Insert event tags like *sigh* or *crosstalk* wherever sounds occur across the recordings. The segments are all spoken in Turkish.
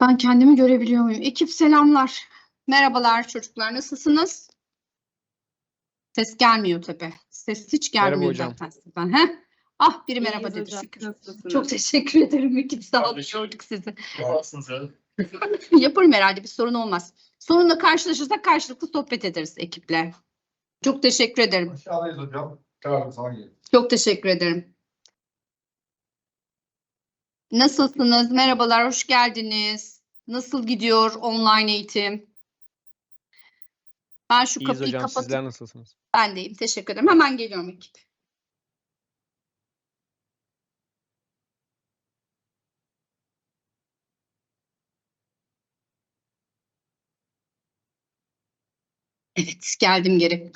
Ben kendimi görebiliyor muyum? Ekip selamlar. Merhabalar çocuklar nasılsınız? Ses gelmiyor tabii. Ses hiç Merhaba gelmiyor hocam. zaten sizden. He? Ah biri merhaba dedi hocam, şükür. nasılsınız? Çok teşekkür ederim. Ekip sağ olun. Kardeşim. Gördük sizi. Ya. *laughs* Yaparım herhalde bir sorun olmaz. Sorunla karşılaşırsak karşılıklı sohbet ederiz ekiple. Çok teşekkür ederim. Aşağıdayız hocam. Tamam sana gelin. Çok teşekkür ederim. Nasılsınız? Merhabalar, hoş geldiniz. Nasıl gidiyor online eğitim? Ben şu İyiyiz kapıyı hocam. kapatıp Sizler nasılsınız? ben deyim. Teşekkür ederim. Hemen geliyorum ekip. Evet, geldim geri.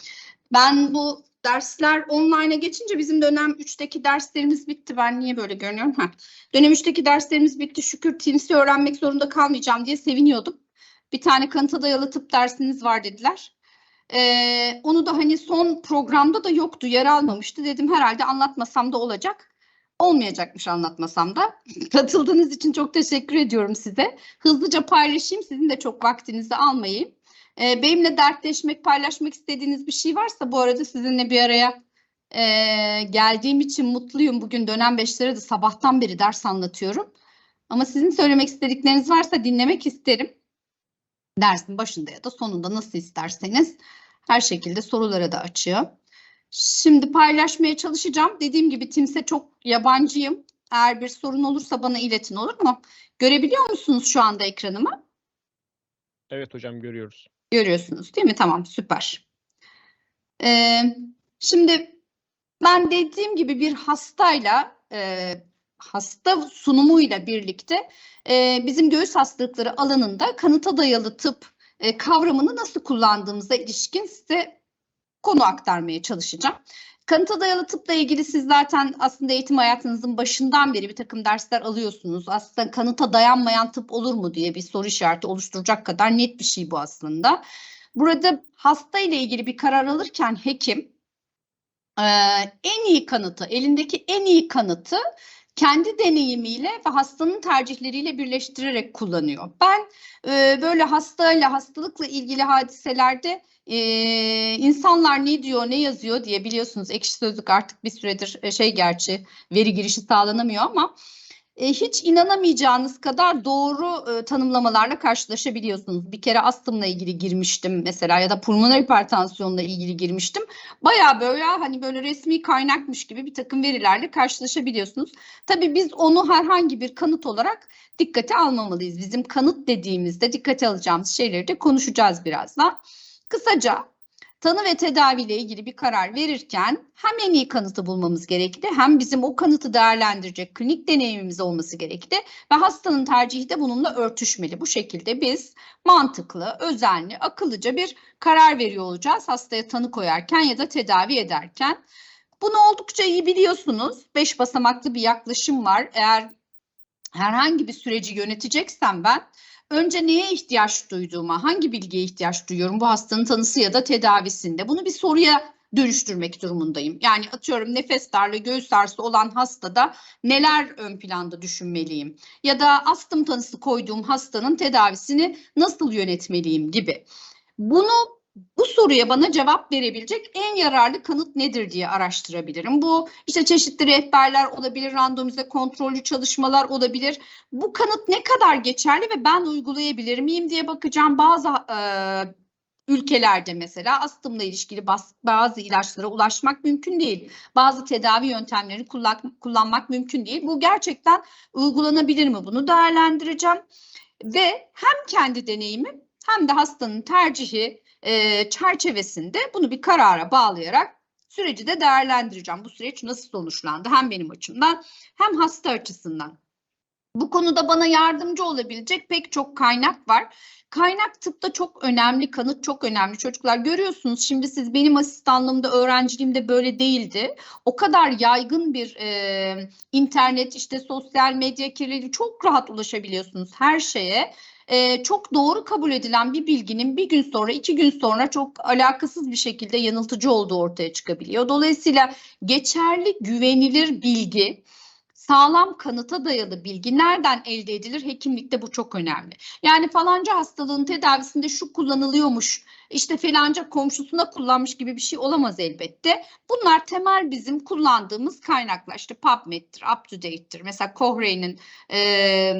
Ben bu dersler online'a geçince bizim dönem 3'teki derslerimiz bitti. Ben niye böyle görünüyorum? Ha. Dönem 3'teki derslerimiz bitti. Şükür Teams'i öğrenmek zorunda kalmayacağım diye seviniyordum. Bir tane kanıta dayalı tıp dersiniz var dediler. Ee, onu da hani son programda da yoktu, yer almamıştı. Dedim herhalde anlatmasam da olacak. Olmayacakmış anlatmasam da. *laughs* Katıldığınız için çok teşekkür ediyorum size. Hızlıca paylaşayım, sizin de çok vaktinizi almayayım. Ee, benimle dertleşmek, paylaşmak istediğiniz bir şey varsa bu arada sizinle bir araya e, geldiğim için mutluyum. Bugün dönem 5'lere de sabahtan beri ders anlatıyorum. Ama sizin söylemek istedikleriniz varsa dinlemek isterim. Dersin başında ya da sonunda nasıl isterseniz her şekilde sorulara da açığım. Şimdi paylaşmaya çalışacağım. Dediğim gibi Teams'e çok yabancıyım. Eğer bir sorun olursa bana iletin olur mu? Görebiliyor musunuz şu anda ekranımı? Evet hocam görüyoruz. Görüyorsunuz değil mi? Tamam süper. Ee, şimdi ben dediğim gibi bir hastayla e, hasta sunumuyla birlikte e, bizim göğüs hastalıkları alanında kanıta dayalı tıp e, kavramını nasıl kullandığımıza ilişkin size konu aktarmaya çalışacağım. Kanıta dayalı tıpla ilgili siz zaten aslında eğitim hayatınızın başından beri bir takım dersler alıyorsunuz. Aslında kanıta dayanmayan tıp olur mu diye bir soru işareti oluşturacak kadar net bir şey bu aslında. Burada hasta ile ilgili bir karar alırken hekim e, en iyi kanıtı, elindeki en iyi kanıtı kendi deneyimiyle ve hastanın tercihleriyle birleştirerek kullanıyor. Ben e, böyle hastayla, hastalıkla ilgili hadiselerde e, insanlar ne diyor, ne yazıyor diye biliyorsunuz ekşi sözlük artık bir süredir e, şey gerçi veri girişi sağlanamıyor ama e, hiç inanamayacağınız kadar doğru e, tanımlamalarla karşılaşabiliyorsunuz. Bir kere astımla ilgili girmiştim mesela ya da pulmoner hipertansiyonla ilgili girmiştim. Baya böyle hani böyle resmi kaynakmış gibi bir takım verilerle karşılaşabiliyorsunuz. Tabii biz onu herhangi bir kanıt olarak dikkate almamalıyız. Bizim kanıt dediğimizde dikkate alacağımız şeyleri de konuşacağız birazdan. Kısaca tanı ve tedaviyle ilgili bir karar verirken hem en iyi kanıtı bulmamız gerekli hem bizim o kanıtı değerlendirecek klinik deneyimimiz olması gerekli ve hastanın tercihi de bununla örtüşmeli. Bu şekilde biz mantıklı, özenli, akıllıca bir karar veriyor olacağız hastaya tanı koyarken ya da tedavi ederken. Bunu oldukça iyi biliyorsunuz. Beş basamaklı bir yaklaşım var. Eğer herhangi bir süreci yöneteceksem ben önce neye ihtiyaç duyduğuma, hangi bilgiye ihtiyaç duyuyorum bu hastanın tanısı ya da tedavisinde bunu bir soruya dönüştürmek durumundayım. Yani atıyorum nefes darlığı, göğüs ağrısı olan hastada neler ön planda düşünmeliyim? Ya da astım tanısı koyduğum hastanın tedavisini nasıl yönetmeliyim gibi. Bunu bu soruya bana cevap verebilecek en yararlı kanıt nedir diye araştırabilirim. Bu işte çeşitli rehberler olabilir, randomize kontrollü çalışmalar olabilir. Bu kanıt ne kadar geçerli ve ben uygulayabilir miyim diye bakacağım. Bazı e, ülkelerde mesela astımla ilişkili bazı ilaçlara ulaşmak mümkün değil. Bazı tedavi yöntemlerini kullan, kullanmak mümkün değil. Bu gerçekten uygulanabilir mi? Bunu değerlendireceğim. Ve hem kendi deneyimim hem de hastanın tercihi e, çerçevesinde bunu bir karara bağlayarak süreci de değerlendireceğim. Bu süreç nasıl sonuçlandı hem benim açımdan hem hasta açısından. Bu konuda bana yardımcı olabilecek pek çok kaynak var. Kaynak tıpta çok önemli, kanıt çok önemli. Çocuklar görüyorsunuz şimdi siz benim asistanlığımda, öğrenciliğimde böyle değildi. O kadar yaygın bir e, internet, işte sosyal medya kirliliği çok rahat ulaşabiliyorsunuz her şeye e, çok doğru kabul edilen bir bilginin bir gün sonra, iki gün sonra çok alakasız bir şekilde yanıltıcı olduğu ortaya çıkabiliyor. Dolayısıyla geçerli, güvenilir bilgi sağlam kanıta dayalı bilgi nereden elde edilir? Hekimlikte bu çok önemli. Yani falanca hastalığın tedavisinde şu kullanılıyormuş, işte falanca komşusuna kullanmış gibi bir şey olamaz elbette. Bunlar temel bizim kullandığımız kaynaklar. İşte PubMed'dir, UpToDate'tir. Mesela Cochrane'in e,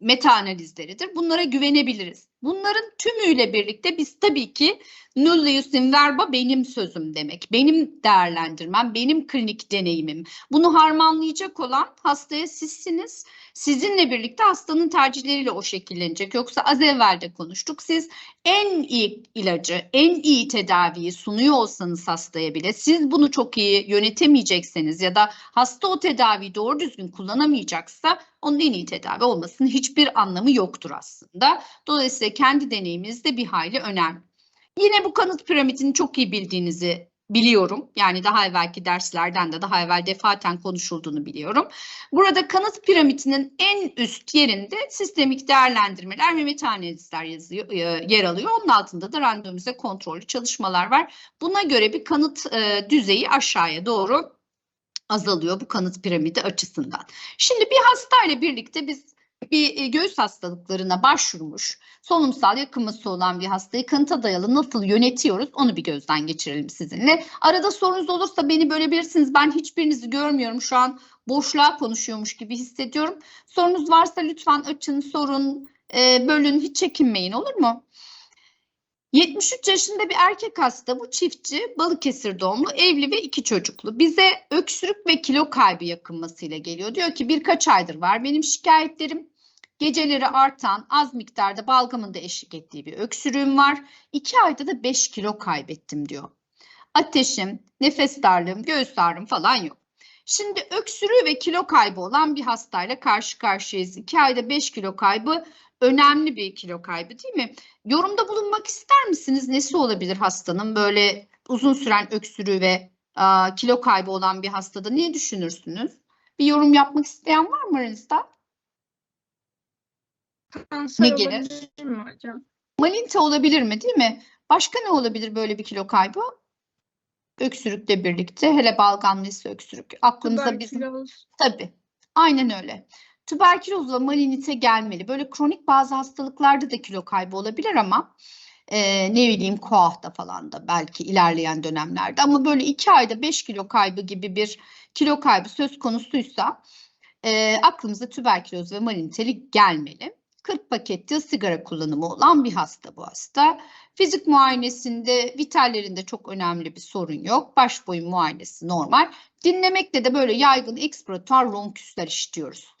meta analizleridir. Bunlara güvenebiliriz. Bunların tümüyle birlikte biz tabii ki nullius in verba benim sözüm demek. Benim değerlendirmem, benim klinik deneyimim. Bunu harmanlayacak olan hastaya sizsiniz. Sizinle birlikte hastanın tercihleriyle o şekillenecek. Yoksa az evvel de konuştuk. Siz en iyi ilacı, en iyi tedaviyi sunuyor olsanız hastaya bile siz bunu çok iyi yönetemeyecekseniz ya da hasta o tedaviyi doğru düzgün kullanamayacaksa onun en iyi tedavi olmasının hiçbir anlamı yoktur aslında. Dolayısıyla kendi deneyiminiz de bir hayli önemli. Yine bu kanıt piramidini çok iyi bildiğinizi biliyorum. Yani daha evvelki derslerden de daha evvel defaten konuşulduğunu biliyorum. Burada kanıt piramidinin en üst yerinde sistemik değerlendirmeler ve meta analizler yazıyor, e, yer alıyor. Onun altında da randomize kontrollü çalışmalar var. Buna göre bir kanıt e, düzeyi aşağıya doğru azalıyor bu kanıt piramidi açısından. Şimdi bir hastayla birlikte biz bir e, göğüs hastalıklarına başvurmuş, solunumsal yakınması olan bir hastayı kanıta dayalı nasıl yönetiyoruz onu bir gözden geçirelim sizinle. Arada sorunuz olursa beni bölebilirsiniz. Ben hiçbirinizi görmüyorum. Şu an boşluğa konuşuyormuş gibi hissediyorum. Sorunuz varsa lütfen açın, sorun, e, bölün, hiç çekinmeyin olur mu? 73 yaşında bir erkek hasta bu çiftçi Balıkesir doğumlu evli ve iki çocuklu. Bize öksürük ve kilo kaybı yakınmasıyla geliyor. Diyor ki birkaç aydır var benim şikayetlerim. Geceleri artan az miktarda balgamın da eşlik ettiği bir öksürüğüm var. İki ayda da 5 kilo kaybettim diyor. Ateşim, nefes darlığım, göğüs ağrım falan yok. Şimdi öksürüğü ve kilo kaybı olan bir hastayla karşı karşıyayız. İki ayda 5 kilo kaybı önemli bir kilo kaybı değil mi? Yorumda bulunmak ister misiniz? Nesi olabilir hastanın böyle uzun süren öksürüğü ve aa, kilo kaybı olan bir hastada ne düşünürsünüz? Bir yorum yapmak isteyen var mı aranızda? Kanser Ne gelir? mi hocam? Malinta olabilir mi değil mi? Başka ne olabilir böyle bir kilo kaybı? Öksürükle birlikte hele balgamlıysa öksürük. Aklımıza bizim. Tabii. Aynen öyle. Tüberküloz ve malinite gelmeli. Böyle kronik bazı hastalıklarda da kilo kaybı olabilir ama e, ne bileyim koahta falan da belki ilerleyen dönemlerde ama böyle iki ayda 5 kilo kaybı gibi bir kilo kaybı söz konusuysa e, aklımıza tüberküloz ve maliniteli gelmeli. 40 paket yıl sigara kullanımı olan bir hasta bu hasta. Fizik muayenesinde vitallerinde çok önemli bir sorun yok. Baş boyu muayenesi normal. Dinlemekte de böyle yaygın ekspiratuar ronküsler işitiyoruz.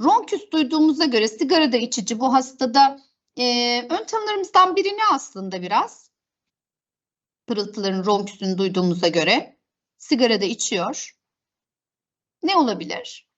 Ronküs duyduğumuza göre sigarada içici bu hastada e, ön tanılarımızdan biri aslında biraz? Pırıltıların ronküsünü duyduğumuza göre sigarada içiyor. Ne olabilir?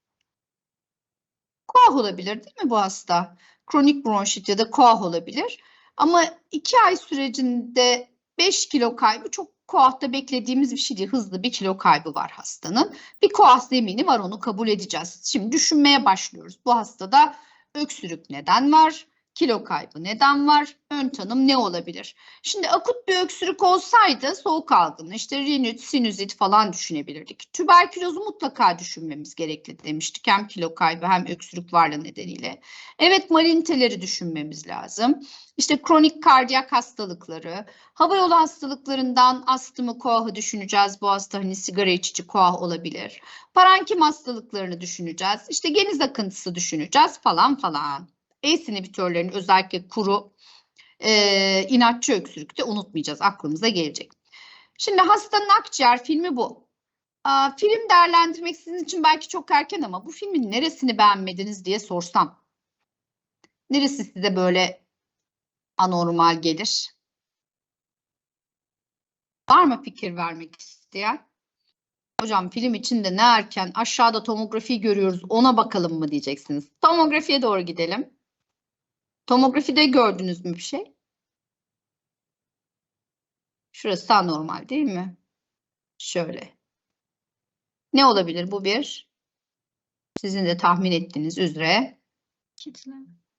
Koah olabilir değil mi bu hasta? Kronik bronşit ya da koah olabilir. Ama iki ay sürecinde 5 kilo kaybı çok koahta beklediğimiz bir şey değil. Hızlı bir kilo kaybı var hastanın. Bir koah zemini var onu kabul edeceğiz. Şimdi düşünmeye başlıyoruz. Bu hastada öksürük neden var? Kilo kaybı neden var? Ön tanım ne olabilir? Şimdi akut bir öksürük olsaydı soğuk algını, işte rinit, sinüzit falan düşünebilirdik. Tüberkülozu mutlaka düşünmemiz gerekli demiştik. Hem kilo kaybı hem öksürük varlığı nedeniyle. Evet maliniteleri düşünmemiz lazım. İşte kronik kardiyak hastalıkları, hava yolu hastalıklarından astımı, koahı düşüneceğiz. Bu hasta hani sigara içici koah olabilir. Parenkim hastalıklarını düşüneceğiz. İşte geniz akıntısı düşüneceğiz falan falan. ACE inhibitörlerin özellikle kuru e, inatçı öksürükte unutmayacağız. Aklımıza gelecek. Şimdi hastanın akciğer filmi bu. Aa, film değerlendirmek sizin için belki çok erken ama bu filmin neresini beğenmediniz diye sorsam. Neresi size böyle anormal gelir? Var mı fikir vermek isteyen? Hocam film içinde ne erken aşağıda tomografi görüyoruz ona bakalım mı diyeceksiniz. Tomografiye doğru gidelim. Tomografide gördünüz mü bir şey? Şurası anormal değil mi? Şöyle. Ne olabilir bu bir? Sizin de tahmin ettiğiniz üzere Kitle.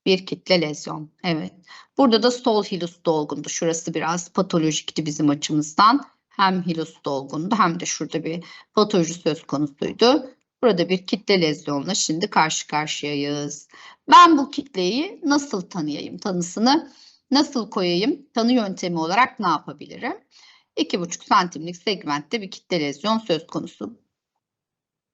bir kitle lezyon. Evet. Burada da sol hilus dolgundu. Şurası biraz patolojikti bizim açımızdan. Hem hilus dolgundu hem de şurada bir patoloji söz konusuydu. Burada bir kitle lezyonla şimdi karşı karşıyayız. Ben bu kitleyi nasıl tanıyayım? Tanısını nasıl koyayım? Tanı yöntemi olarak ne yapabilirim? 2,5 santimlik segmentte bir kitle lezyon söz konusu.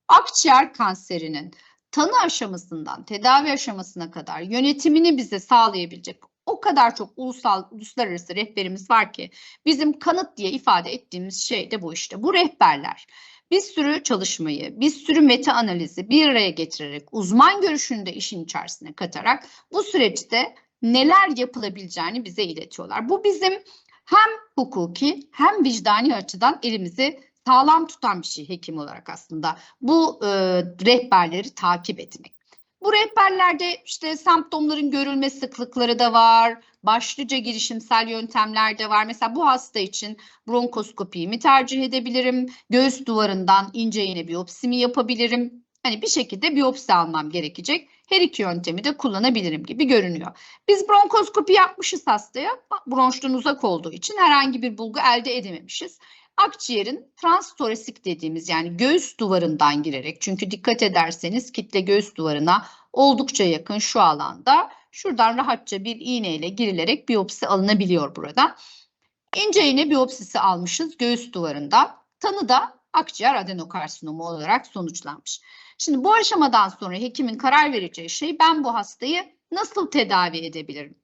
Akciğer kanserinin tanı aşamasından tedavi aşamasına kadar yönetimini bize sağlayabilecek o kadar çok ulusal uluslararası rehberimiz var ki bizim kanıt diye ifade ettiğimiz şey de bu işte. Bu rehberler bir sürü çalışmayı, bir sürü meta analizi bir araya getirerek uzman görüşünü de işin içerisine katarak bu süreçte neler yapılabileceğini bize iletiyorlar. Bu bizim hem hukuki hem vicdani açıdan elimizi sağlam tutan bir şey hekim olarak aslında. Bu e, rehberleri takip etmek. Bu rehberlerde işte semptomların görülme sıklıkları da var. Başlıca girişimsel yöntemler de var. Mesela bu hasta için bronkoskopiyi mi tercih edebilirim? Göğüs duvarından ince iğne biyopsi mi yapabilirim? Hani bir şekilde biyopsi almam gerekecek. Her iki yöntemi de kullanabilirim gibi görünüyor. Biz bronkoskopi yapmışız hastaya. Bronştan uzak olduğu için herhangi bir bulgu elde edememişiz. Akciğerin transtoresik dediğimiz yani göğüs duvarından girerek çünkü dikkat ederseniz kitle göğüs duvarına oldukça yakın şu alanda şuradan rahatça bir iğneyle girilerek biyopsi alınabiliyor burada. İnce iğne biyopsisi almışız göğüs duvarında. Tanı da akciğer adenokarsinomu olarak sonuçlanmış. Şimdi bu aşamadan sonra hekimin karar vereceği şey ben bu hastayı nasıl tedavi edebilirim?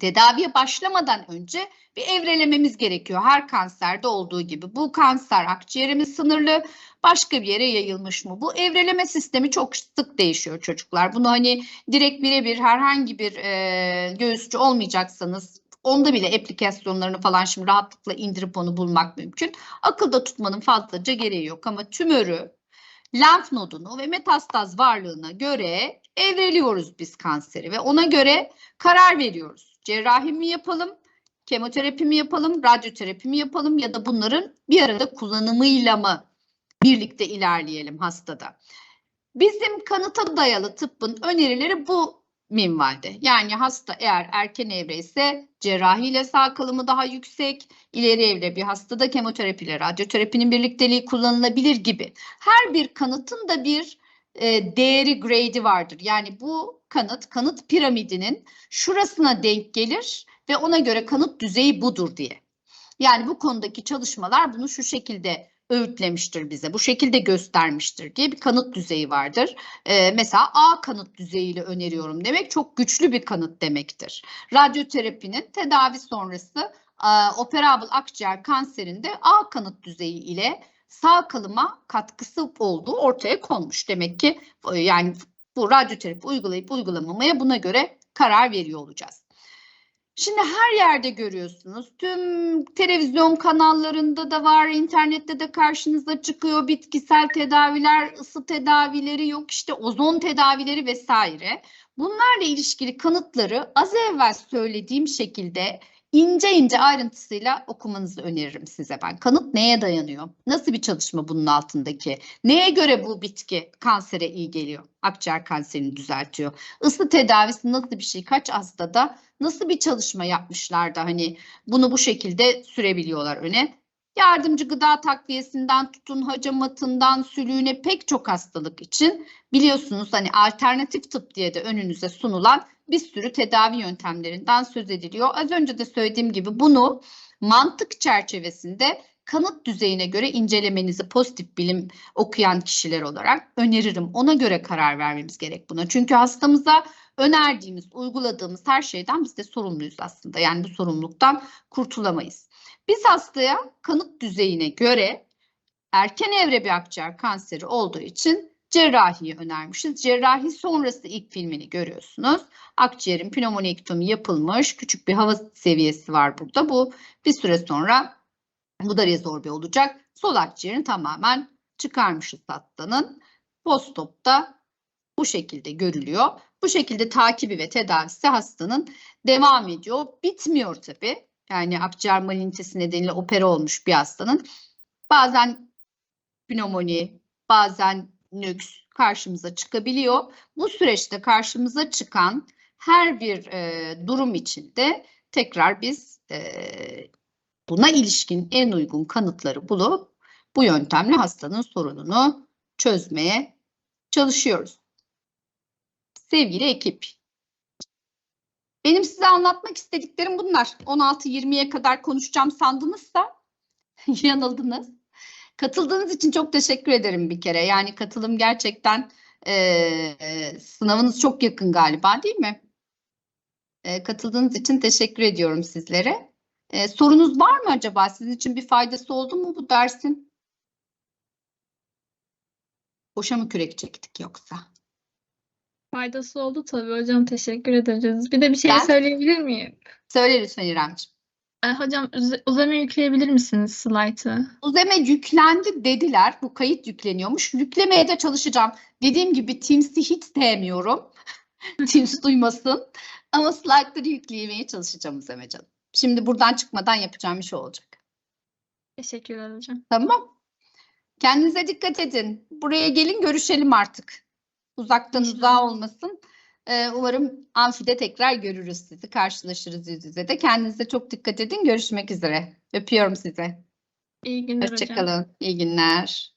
Tedaviye başlamadan önce bir evrelememiz gerekiyor. Her kanserde olduğu gibi. Bu kanser akciğere mi sınırlı, başka bir yere yayılmış mı? Bu evreleme sistemi çok sık değişiyor çocuklar. Bunu hani direkt birebir herhangi bir e, göğüsçü olmayacaksanız onda bile aplikasyonlarını falan şimdi rahatlıkla indirip onu bulmak mümkün. Akılda tutmanın fazlaca gereği yok ama tümörü, lenf nodunu ve metastaz varlığına göre evreliyoruz biz kanseri ve ona göre karar veriyoruz. Cerrahi mi yapalım, kemoterapi mi yapalım, radyoterapi mi yapalım ya da bunların bir arada kullanımıyla mı birlikte ilerleyelim hastada. Bizim kanıta dayalı tıbbın önerileri bu minvalde. Yani hasta eğer erken evre ise cerrahiyle sağ kalımı daha yüksek, ileri evre bir hastada kemoterapiyle radyoterapinin birlikteliği kullanılabilir gibi. Her bir kanıtın da bir e, değeri, grade'i vardır. Yani bu kanıt, kanıt piramidinin şurasına denk gelir ve ona göre kanıt düzeyi budur diye. Yani bu konudaki çalışmalar bunu şu şekilde öğütlemiştir bize, bu şekilde göstermiştir diye bir kanıt düzeyi vardır. Ee, mesela A kanıt düzeyiyle öneriyorum demek çok güçlü bir kanıt demektir. Radyoterapinin tedavi sonrası e, operable akciğer kanserinde A kanıt düzeyi ile sağ kalıma katkısı olduğu ortaya konmuş. Demek ki e, yani bu radyoterapi uygulayıp uygulamamaya buna göre karar veriyor olacağız. Şimdi her yerde görüyorsunuz. Tüm televizyon kanallarında da var, internette de karşınıza çıkıyor. Bitkisel tedaviler, ısı tedavileri yok işte ozon tedavileri vesaire. Bunlarla ilişkili kanıtları az evvel söylediğim şekilde ince ince ayrıntısıyla okumanızı öneririm size ben. Kanıt neye dayanıyor? Nasıl bir çalışma bunun altındaki? Neye göre bu bitki kansere iyi geliyor? Akciğer kanserini düzeltiyor. Isı tedavisi nasıl bir şey? Kaç hastada nasıl bir çalışma yapmışlar da hani bunu bu şekilde sürebiliyorlar öne? Yardımcı gıda takviyesinden tutun hacamatından sülüğüne pek çok hastalık için biliyorsunuz hani alternatif tıp diye de önünüze sunulan bir sürü tedavi yöntemlerinden söz ediliyor. Az önce de söylediğim gibi bunu mantık çerçevesinde kanıt düzeyine göre incelemenizi pozitif bilim okuyan kişiler olarak öneririm. Ona göre karar vermemiz gerek buna. Çünkü hastamıza önerdiğimiz, uyguladığımız her şeyden biz de sorumluyuz aslında. Yani bu sorumluluktan kurtulamayız. Biz hastaya kanıt düzeyine göre erken evre bir akciğer kanseri olduğu için cerrahiyi önermişiz. Cerrahi sonrası ilk filmini görüyorsunuz. Akciğerin pneumonektomi yapılmış. Küçük bir hava seviyesi var burada. Bu bir süre sonra bu da rezorbe olacak. Sol akciğerin tamamen çıkarmışız hastanın. Postopta bu şekilde görülüyor. Bu şekilde takibi ve tedavisi hastanın devam ediyor. Bitmiyor tabii. Yani akciğer malignitesi nedeniyle opera olmuş bir hastanın. Bazen pnömoni, bazen nüks karşımıza çıkabiliyor. Bu süreçte karşımıza çıkan her bir e, durum içinde tekrar biz e, buna ilişkin en uygun kanıtları bulup bu yöntemle hastanın sorununu çözmeye çalışıyoruz. Sevgili ekip. Benim size anlatmak istediklerim bunlar. 16-20'ye kadar konuşacağım sandınızsa *laughs* yanıldınız. Katıldığınız için çok teşekkür ederim bir kere. Yani katılım gerçekten eee, sınavınız çok yakın galiba değil mi? Eee, katıldığınız için teşekkür ediyorum sizlere. Eee, sorunuz var mı acaba? Sizin için bir faydası oldu mu bu dersin? Boşa mı kürek çektik yoksa? Faydası oldu tabii hocam. Teşekkür ederiz. Bir de bir şey Ben- söyleyebilir miyim? Söyle lütfen İremciğim. Hocam uzame yükleyebilir misiniz slaytı? Uzeme yüklendi dediler. Bu kayıt yükleniyormuş. Yüklemeye de çalışacağım. Dediğim gibi Teams'i hiç sevmiyorum. *laughs* Teams duymasın. Ama slaytları yükleyemeye çalışacağım Uzeme canım. Şimdi buradan çıkmadan yapacağım bir şey olacak. Teşekkürler hocam. Tamam. Kendinize dikkat edin. Buraya gelin görüşelim artık. Uzaktan uzağa olmasın. Ee, umarım amfide tekrar görürüz sizi. Karşılaşırız yüz yüze de. Kendinize çok dikkat edin. Görüşmek üzere. Öpüyorum sizi. İyi günler hocam. Hoşçakalın. İyi günler.